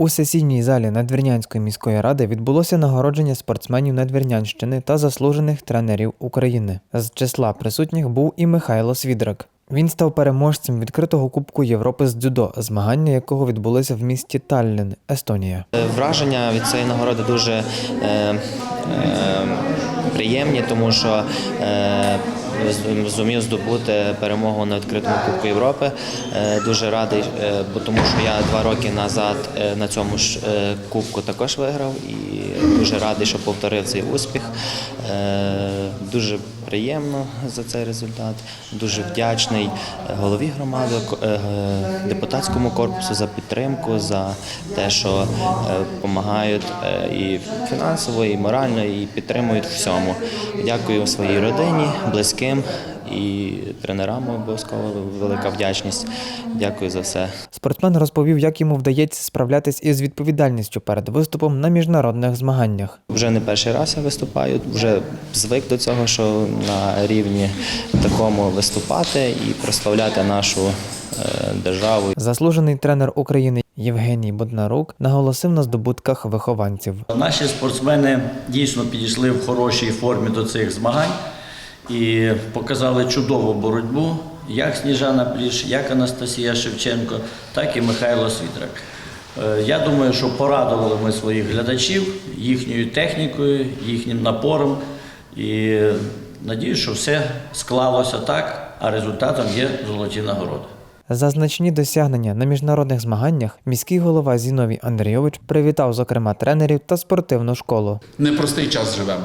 У сесійній залі Надвірнянської міської ради відбулося нагородження спортсменів Надвірнянщини та заслужених тренерів України. З числа присутніх був і Михайло Свідрак. Він став переможцем відкритого Кубку Європи з дзюдо, змагання якого відбулися в місті Таллін, Естонія. Враження від цієї нагороди дуже е, е, приємні, тому що е, зумів здобути перемогу на відкритому Кубку Європи. Е, дуже радий, е, бо тому що я два роки назад е, на цьому ж е, кубку також виграв і дуже радий, що повторив цей успіх. Е, дуже приємно за цей результат. Дуже вдячний е, голові громади, е, депутатському корпусу за підтримку, за те, що допомагають і фінансово, і морально, і підтримують всьому. Дякую своїй родині, близьким і тренерам обов'язково велика вдячність. Дякую за все. Спортсмен розповів, як йому вдається справлятись із відповідальністю перед виступом на міжнародних змаганнях. Вже не перший раз я виступаю, вже звик до цього, що на рівні такому виступати і прославляти нашу е, державу. Заслужений тренер України Євгеній Боднарук наголосив на здобутках вихованців. Наші спортсмени дійсно підійшли в хорошій формі до цих змагань і показали чудову боротьбу, як Сніжана Пліш, як Анастасія Шевченко, так і Михайло Світрак. Е, Я думаю, що порадували ми своїх глядачів їхньою технікою, їхнім напором. І надію, що все склалося так, а результатом є золоті нагороди. За значні досягнення на міжнародних змаганнях міський голова Зіновій Андрійович привітав, зокрема, тренерів та спортивну школу. непростий час живемо.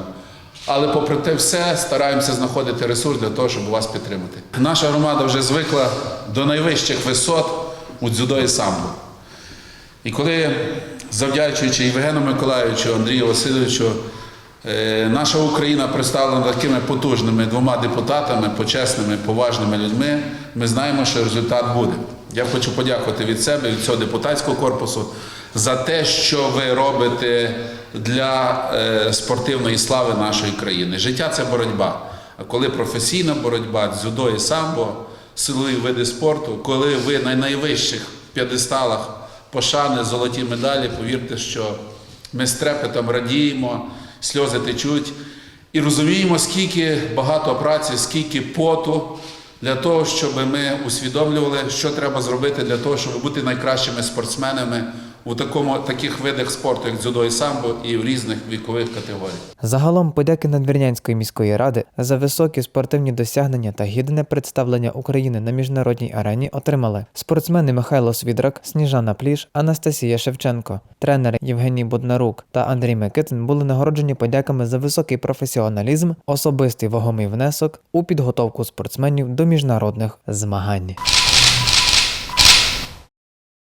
Але попри те все стараємося знаходити ресурс для того, щоб вас підтримати. Наша громада вже звикла до найвищих висот у дзюдо і самбо. І коли, завдячуючи Євгену Миколаївичу, Андрію Васильовичу, е, наша Україна представлена такими потужними двома депутатами, почесними, поважними людьми, ми знаємо, що результат буде. Я хочу подякувати від себе, від цього депутатського корпусу за те, що ви робите для е, спортивної слави нашої країни. Життя це боротьба. А коли професійна боротьба, дзюдо і самбо, силові види спорту, коли ви на найвищих п'єдесталах пошани, золоті медалі, повірте, що ми з трепетом радіємо, сльози течуть і розуміємо, скільки багато праці, скільки поту для того, щоб ми усвідомлювали, що треба зробити для того, щоб бути найкращими спортсменами у такому, таких видах спорту, як дзюдо і самбо, і в різних вікових категоріях. Загалом подяки Надвірнянської міської ради за високі спортивні досягнення та гідне представлення України на міжнародній арені отримали спортсмени Михайло Свідрак, Сніжана Пліш, Анастасія Шевченко, тренери Євгеній Боднарук та Андрій Микитин були нагороджені подяками за високий професіоналізм, особистий вагомий внесок у підготовку спортсменів до міжнародних змагань.